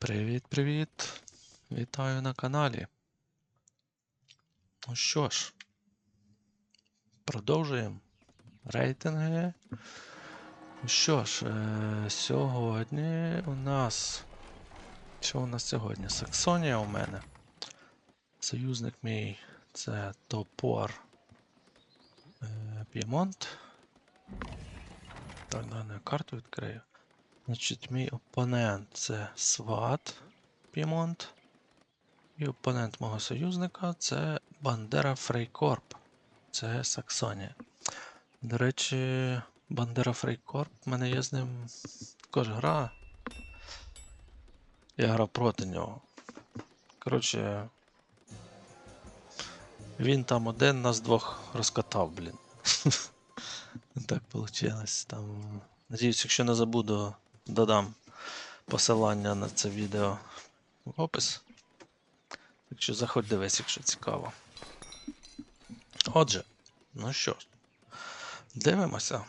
Привіт-привіт! Вітаю на каналі. Ну що ж, продовжуємо рейтинги. Ну що ж, е, сьогодні у нас. Що у нас сьогодні? Саксонія у мене. Союзник мій це топор е, П'ємонт. Так, дану карту відкрию. Значить, мій опонент це Сват П'ємонт. І опонент мого союзника це Бандера Фрейкорп. Це Саксонія. До речі, Бандера Фрейкорп, в мене є з ним також гра. Я грав проти нього. Коротше. Він там один нас двох розкатав, блін. Так вийшло. Там. Надіюсь, якщо не забуду, додам посилання на це відео в опис. Так що заходь дивись, якщо цікаво. Отже, ну що ж, дивимося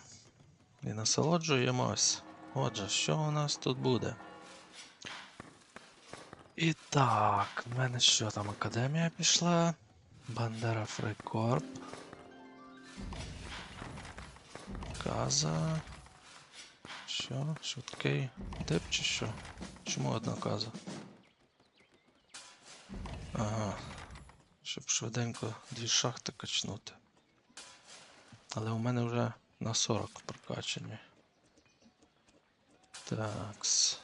і насолоджуємось. Отже, що у нас тут буде? І так, в мене що там академія пішла? Бандера Фрейкорп. Каза. Що? Швидкий тип чи що? Чому одна каза? Ага. Щоб швиденько дві шахти качнути. Але у мене вже на 40 прокачані. Такс.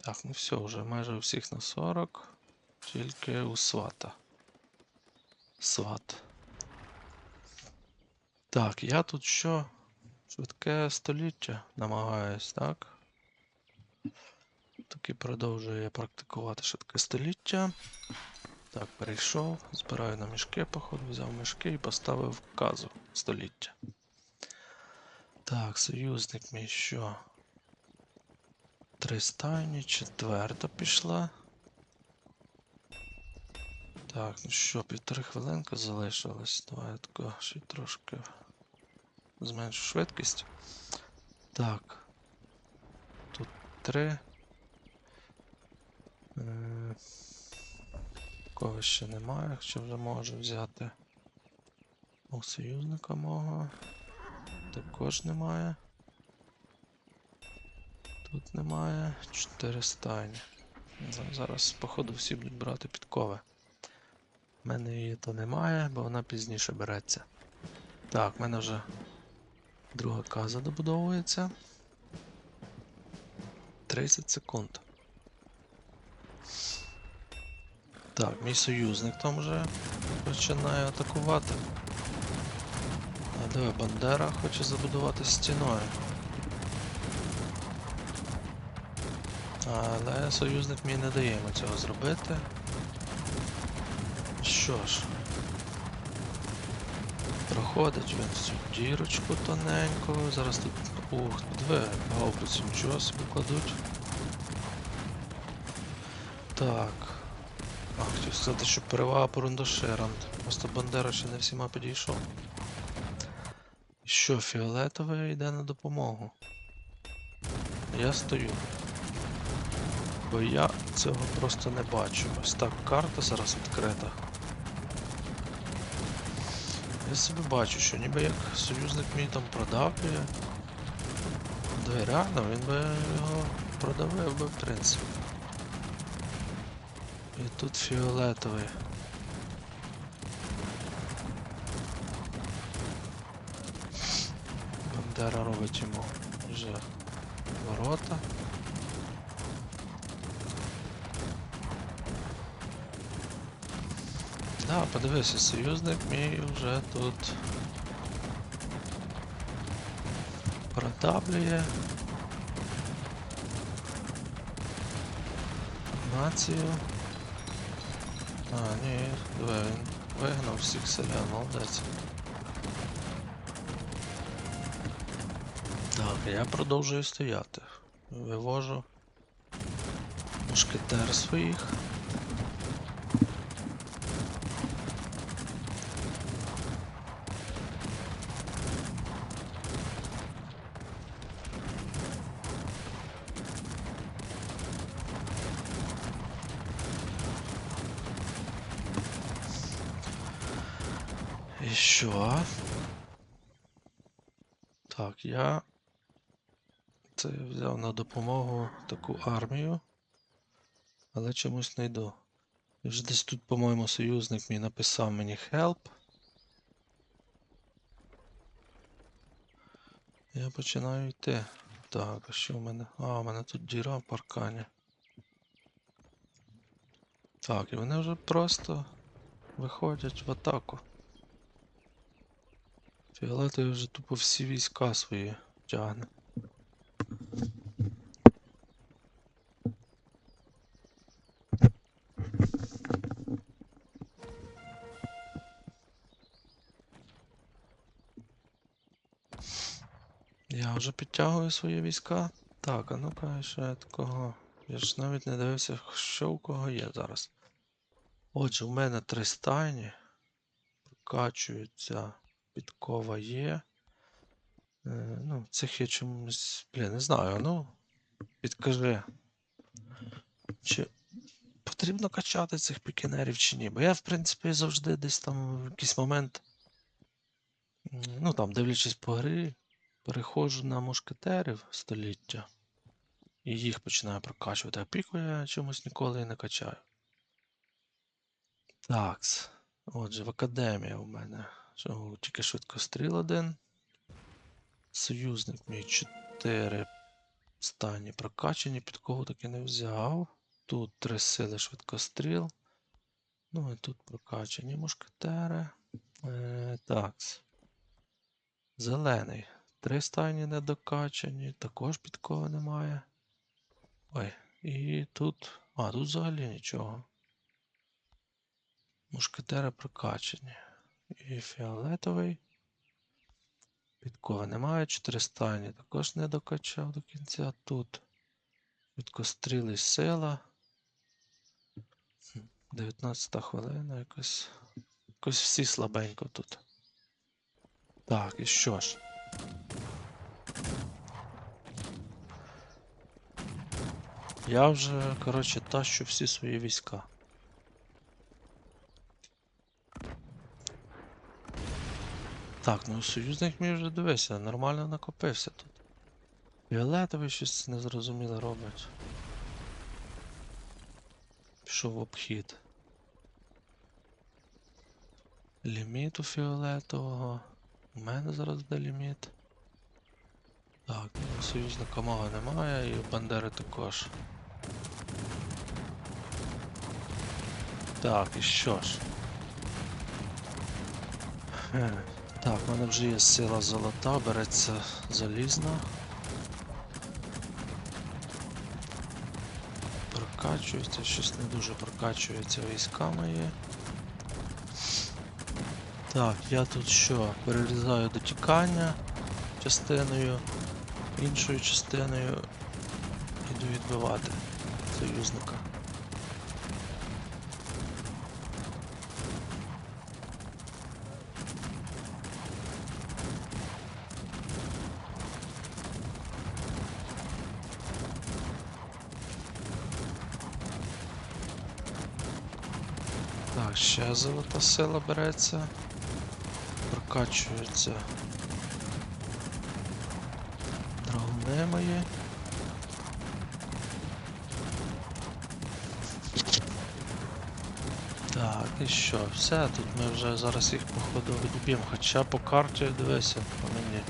Так, ну все, вже майже у всіх на 40. Тільки у свата. Сват. Так, я тут що? Швидке століття намагаюсь, так? Таки продовжую я практикувати швидке століття. Так, перейшов, збираю на мішки, походу, взяв мішки і поставив казу століття. Так, союзник мій що? Три стайні, четверта пішла. Так, ну що, півтори хвилинки залишилось. Давай тако ще трошки зменшу швидкість. Так. Тут три. Е, Кого ще немає, хоча вже можу взяти. У союзника мого. Також немає. Тут немає. Чотири стайні. Зараз, походу, всі будуть брати підкови. У мене її то немає, бо вона пізніше береться. Так, в мене вже друга каза добудовується. 30 секунд. Так, мій союзник там вже починає атакувати. А диви, Бандера хоче забудувати стіною. Але союзник мені не дає йому цього зробити. Що ж, проходить він цю дірочку тоненьку. Зараз тут. Ух, диви, гаубиці нічого собі кладуть. Так. А, хотів сказати, що перевага по. Просто Бандера ще не всіма підійшов. Що, фіолетовий йде на допомогу? Я стою. Бо я цього просто не бачу. Ось так карта зараз відкрита. Я собі бачу, що ніби як союзник мій там продавлює. Да реально він би його продавив би в принципі. І тут фіолетовий. Бандера робить йому вже ворота. Да, подивися, союзник мій вже тут продавлює націю. А, ні, диви, він вигнав всіх селян, молодець. Так, я продовжую стояти. Вивожу мушкетер своїх. що? Так, я це взяв на допомогу таку армію, але чомусь не йду. І вже десь тут, по-моєму, союзник мій написав мені help. Я починаю йти. Так, а що в мене? А, у мене тут діра в. Так, і вони вже просто виходять в атаку. Фіолетовий вже тупо всі війська свої тягне. Я вже підтягую свої війська. Так, а ну-ка, ще такого. Я ж навіть не дивився, що у кого є зараз. Отже, у мене три стайні. Прокачуються. Підкова є. Е, ну, цих я чомусь. Блін, не знаю, ну. Підкажи. Чи потрібно качати цих пікінерів чи ні? Бо я, в принципі, завжди десь там в якийсь момент. Ну там, дивлячись по грі, переходжу на мушкетерів століття. І їх починаю прокачувати, а піку я чомусь ніколи і не качаю. Такс. Отже, в академія у мене. Що, тільки швидкостріл один. Союзник мій 4 стані прокачані, під кого таки не взяв. Тут три сили швидкостріл. Ну і тут прокачані мушкетери. Е, такс. Зелений. Три стайні недокачані, також підкова немає. Ой, і тут. А, тут взагалі нічого. Мушкетери прокачані. І фіолетовий. Підкова немає. Чотири стайні також не докачав до кінця. Тут. Сила. Хм, 19 хвилина якось. Якось всі слабенько тут. Так, і що ж? Я вже, коротше, тащу всі свої війська. Так, ну союзник мій вже дивися, нормально накопився тут. Фіолетовий щось незрозуміле робить. Пішов в обхід. Ліміт у фіолетового. У мене зараз буде ліміт. Так, ну, союзника мого немає, і у Бандери також. Так, і що ж? Так, в мене вже є сила золота, береться залізна. Прокачується, щось не дуже прокачується війська мої. Так, я тут що? Перерізаю дотікання частиною, іншою частиною іду відбивати союзника. Так, золота сила береться. Прокачується. Драгуни мої. Так, і що? Все, тут ми вже зараз їх походу відб'ємо. Хоча по карті дивися по мені.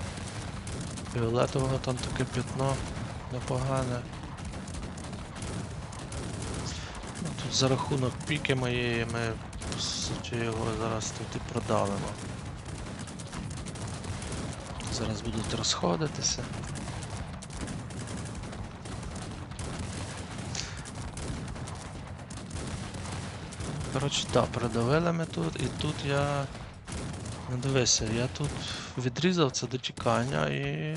Фіолетового там таке пятно непогане. Ну, тут за рахунок піки моєї ми суті його зараз тут і продавимо. Зараз будуть розходитися. Коротше, так, продавили ми тут, і тут я. Ну дивися, я тут відрізав це дотікання і.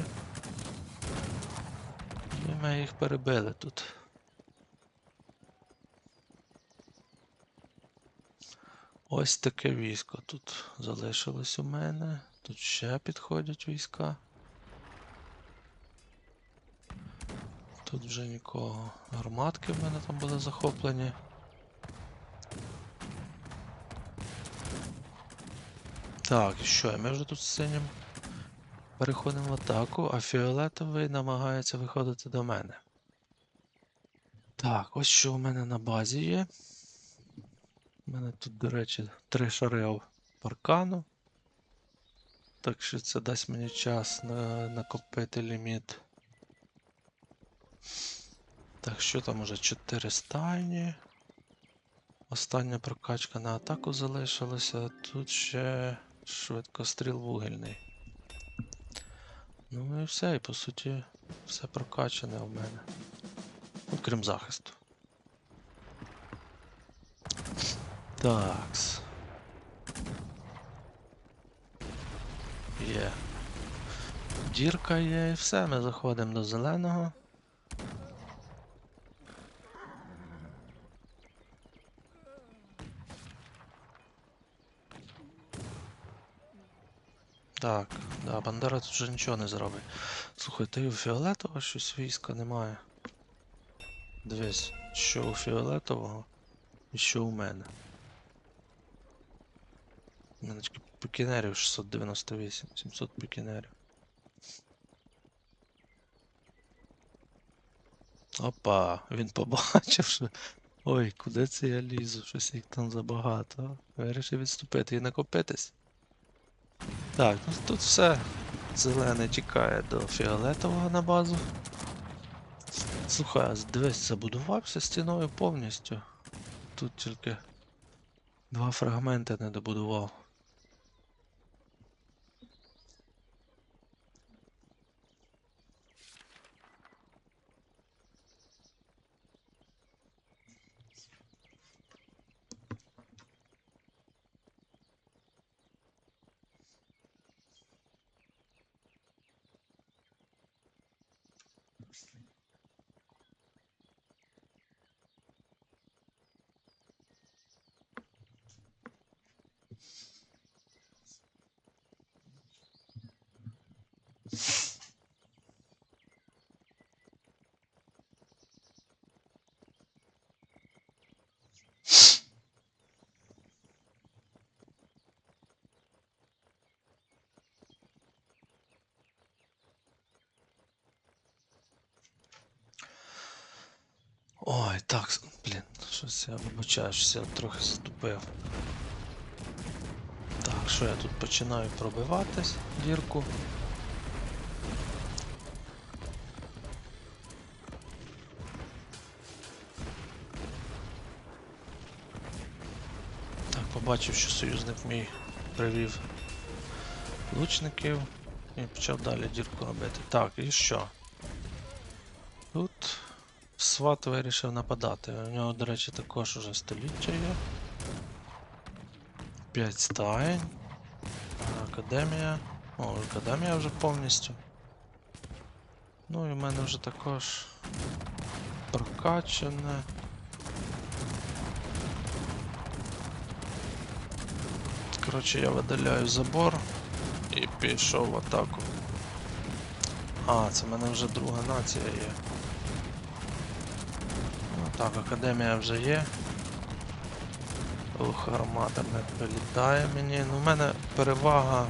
І ми їх перебили тут. Ось таке військо тут залишилось у мене. Тут ще підходять війська. Тут вже нікого. Гарматки в мене там були захоплені. Так, і що, ми вже тут з синім переходимо в атаку, а фіолетовий намагається виходити до мене. Так, ось що у мене на базі є. У мене тут, до речі, три шари паркану. Так що це дасть мені час на, накопити ліміт. Так, що там уже 4 стайні. Остання прокачка на атаку залишилася. Тут ще швидкостріл вугільний. Ну і все, і по суті, все прокачане у мене. Ну, крім захисту. Такс. Є. Дірка є і все, ми заходимо до зеленого. Так, да, Бандера тут вже нічого не зробить. Слухай, ти у фіолетового щось війська немає. Дивись, що у фіолетового і що у мене. Мене пікінерів 698, 700 пікінерів. Опа, він побачив, що. Ой, куди це я лізу? Щось їх там забагато. Вирішив відступити і накопитись. Так, ну тут все. Зелений тікає до фіолетового на базу. Слухай, дивись, забудувався стіною повністю. Тут тільки два фрагменти не добудував. Ой, так, блін, щось я вибачаю, щось я трохи затупив. Так, що я тут починаю пробиватись дірку. Так, побачив, що союзник мій привів лучників і почав далі дірку робити. Так, і що? Тут Сват вирішив нападати. У нього, до речі, також уже століття є. 5 стаєнь. Академія. О, академія вже повністю. Ну і в мене вже також прокачане. Коротше, я видаляю забор і пішов в атаку. А, це в мене вже друга нація є. Ну, так, академія вже є. Ух, армата не прилітає мені. Ну, в мене перевага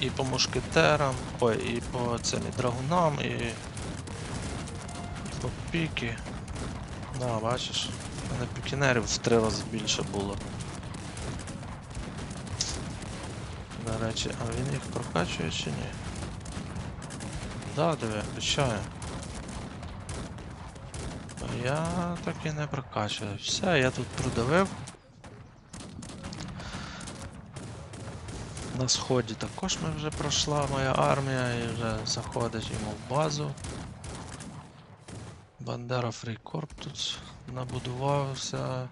і по мушкетерам, ой, і по цим і драгунам, і по піки. Да, бачиш, в мене пікінерів в три рази більше було. Речі, а він їх прокачує чи ні? Да, диви. А Я так і не прокачую. Все, я тут продавив. На сході також ми вже пройшла моя армія і вже заходить йому в базу. Бандера Фрейкорп тут набудувався,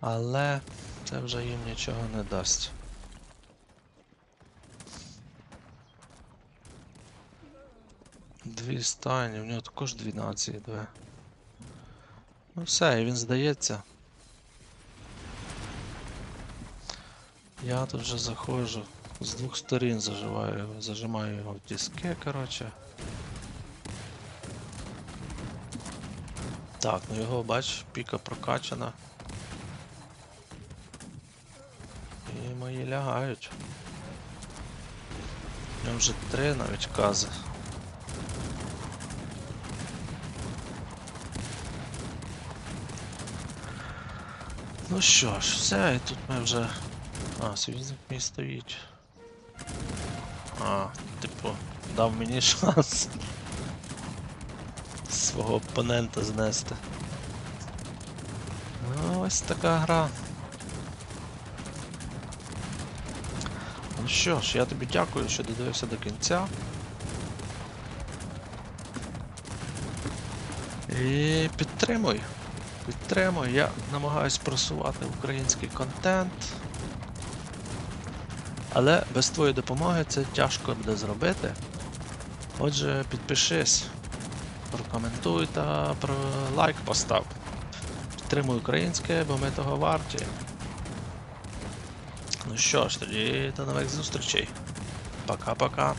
але це вже їм нічого не дасть. Дві стайні, в нього також дві нації, дві. Ну все, і він здається. Я тут вже заходжу з двох сторін заживаю, його- зажимаю його в тіски, коротше. Так, ну його бач, піка прокачана. І мої лягають. У нього вже три навіть кази. Ну що ж, все, і тут ми вже. А, союзник мій стоїть. А, типу, дав мені шанс свого опонента знести. Ну, ось така гра. Ну що ж, я тобі дякую, що додивився до кінця. І підтримуй. Підтримуй. Я намагаюсь просувати український контент. Але без твоєї допомоги це тяжко буде зробити. Отже, підпишись, прокоментуй та про лайк постав. Підтримуй українське, бо ми того варті. Ну що ж, тоді до нових зустрічей. Пока-пока.